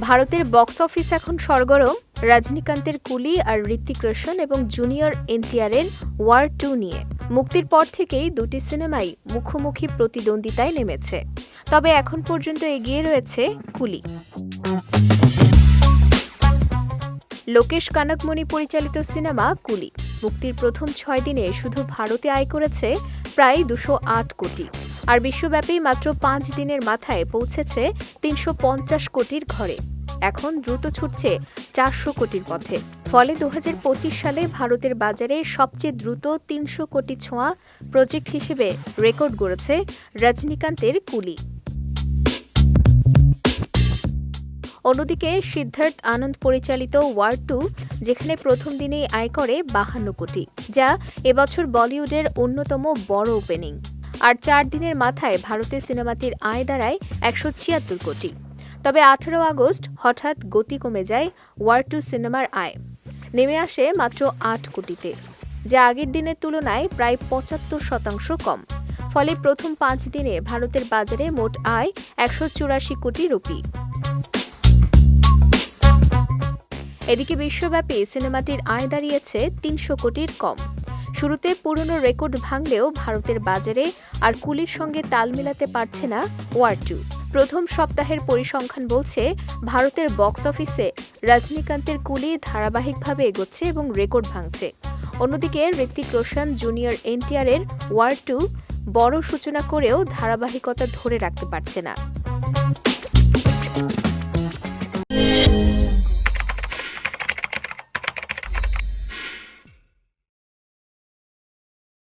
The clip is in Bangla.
ভারতের বক্স অফিস এখন সরগরম। রজনীকান্তের কুলি আর ঋতিক রোশন এবং জুনিয়র এনটিআরের ওয়ার টু নিয়ে। মুক্তির পর থেকেই দুটি সিনেমাই মুখোমুখি প্রতিদ্বন্দ্বিতায় নেমেছে। তবে এখন পর্যন্ত এগিয়ে রয়েছে কুলি। লোকেশ কানকমণি পরিচালিত সিনেমা কুলি। মুক্তির প্রথম ছয় দিনে শুধু ভারতে আয় করেছে প্রায় দুশো আট কোটি। আর বিশ্বব্যাপী মাত্র পাঁচ দিনের মাথায় পৌঁছেছে তিনশো পঞ্চাশ কোটির ঘরে। এখন দ্রুত ছুটছে চারশো কোটির পথে। ফলে দু হাজার পঁচিশ সালে ভারতের বাজারে সবচেয়ে দ্রুত তিনশো কোটি ছোঁয়া প্রজেক্ট হিসেবে রেকর্ড গড়েছে রজনীকান্তের কুলি। অন্যদিকে সিদ্ধার্থ আনন্দ পরিচালিত ওয়ার টু, যেখানে প্রথম দিনেই আয় করে বাহান্ন কোটি, যা এবছর বলিউডের অন্যতম বড় ওপেনিং। আর চার দিনের মাথায় ভারতের সিনেমাটির আয় দাঁড়ায় একশো ছিয়াত্তর কোটি। তবে আঠারো আগস্ট হঠাৎ গতি কমে যায় ওয়ার টু সিনেমার আয়। নেমে আসে মাত্র আট কোটিতে, যা আগের দিনের তুলনায় প্রায় পঁচাত্তর শতাংশ কম। ফলে প্রথম পাঁচ দিনে ভারতের বাজারে মোট আয় একশো চুরাশি কোটি রুপি। এদিকে বিশ্বব্যাপী সিনেমাটির আয় দাঁড়িয়েছে তিনশো কোটির কম। শুরুতে পুরনো রেকর্ড ভাঙলেও ভারতের বাজারে আর কুলির সঙ্গে তাল মেলাতে পারছে না ওয়ার টু প্রথম সপ্তাহের পরিসংখ্যান বলছে, ভারতের বক্স অফিসে রজনীকান্তের কুলি ধারাবাহিকভাবে এগোচ্ছে এবং রেকর্ড ভাঙছে। অন্যদিকে ঋত্বিক রোশন জুনিয়র এনটিআরের ওয়ার টু বড় সূচনা করেও ধারাবাহিকতা ধরে রাখতে পারছে না।